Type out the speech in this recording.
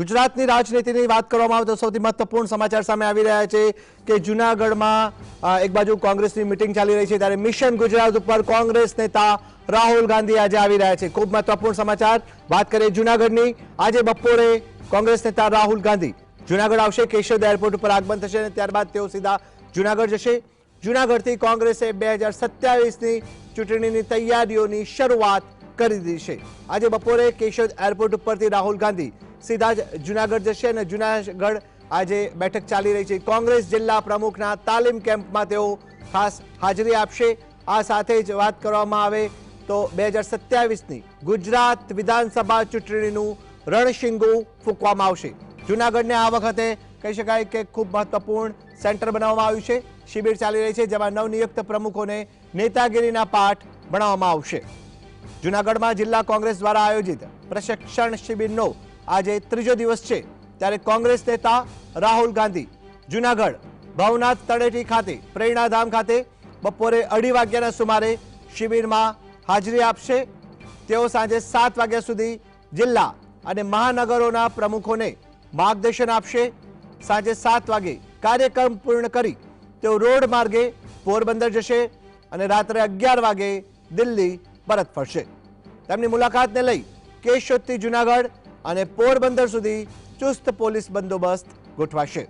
ગુજરાતની રાજનીતિની વાત કરવામાં આવે તો સૌથી મહત્વપૂર્ણ સમાચાર સામે આવી રહ્યા છે કે જૂનાગઢમાં એક બાજુ કોંગ્રેસની મિટિંગ ચાલી રહી છે ત્યારે મિશન ગુજરાત ઉપર કોંગ્રેસ નેતા રાહુલ ગાંધી આજે આવી રહ્યા છે ખૂબ મહત્વપૂર્ણ સમાચાર વાત કરીએ જૂનાગઢની આજે બપોરે કોંગ્રેસ નેતા રાહુલ ગાંધી જૂનાગઢ આવશે કેશોદ એરપોર્ટ ઉપર આગમન થશે અને ત્યારબાદ તેઓ સીધા જૂનાગઢ જશે જૂનાગઢથી કોંગ્રેસે બે હજાર સત્યાવીસની ચૂંટણીની તૈયારીઓની શરૂઆત કરી દી છે આજે બપોરે કેશોદ એરપોર્ટ પરથી રાહુલ ગાંધી સીધા જ જૂનાગઢ જશે અને જૂનાગઢ આજે બેઠક ચાલી રહી છે કોંગ્રેસ જિલ્લા પ્રમુખના તાલીમ કેમ્પમાં તેઓ ખાસ હાજરી આપશે આ સાથે જે વાત કરવામાં આવે તો 2027 ની ગુજરાત વિધાનસભા ચૂંટણીનું રણશિંગું ફુકવામાં આવશે જૂનાગઢને આ વકતે કહી શકાય કે ખૂબ મહત્વપૂર્ણ સેન્ટર બનાવવામાં આવ્યું છે શિબિર ચાલી રહી છે જ્યાં નવ નિયુક્ત પ્રમુખોને નેતાગીરીના પાઠ ભણાવવામાં આવશે जुणागढ માં જિલ્લા કોંગ્રેસ દ્વારા આયોજિત પ્રશિક્ષણ શિબિર નો આજે ત્રીજો દિવસ છે ત્યારે કોંગ્રેસ નેતા રાહુલ ગાંધી જુનાગઢ ભવનાથ તળેટી ખાતે પ્રેરણા ધામ ખાતે બપોરે 2 વાગ્યા ના સુમારે શિબિર માં હાજરી આપશે તેઓ સાંજે 7 વાગ્યા સુધી જિલ્લા અને મહાનગરો ના પ્રમુખો ને માર્ગદર્શન આપશે સાંજે 7 વાગે કાર્યક્રમ પૂર્ણ કરી તેઓ રોડ માર્ગે પોરબંદર જશે અને રાત્રે 11 વાગે દિલ્હી પરત ફરશે તેમની મુલાકાતને લઈ કેશોદથી જૂનાગઢ અને પોરબંદર સુધી ચુસ્ત પોલીસ બંદોબસ્ત ગોઠવાશે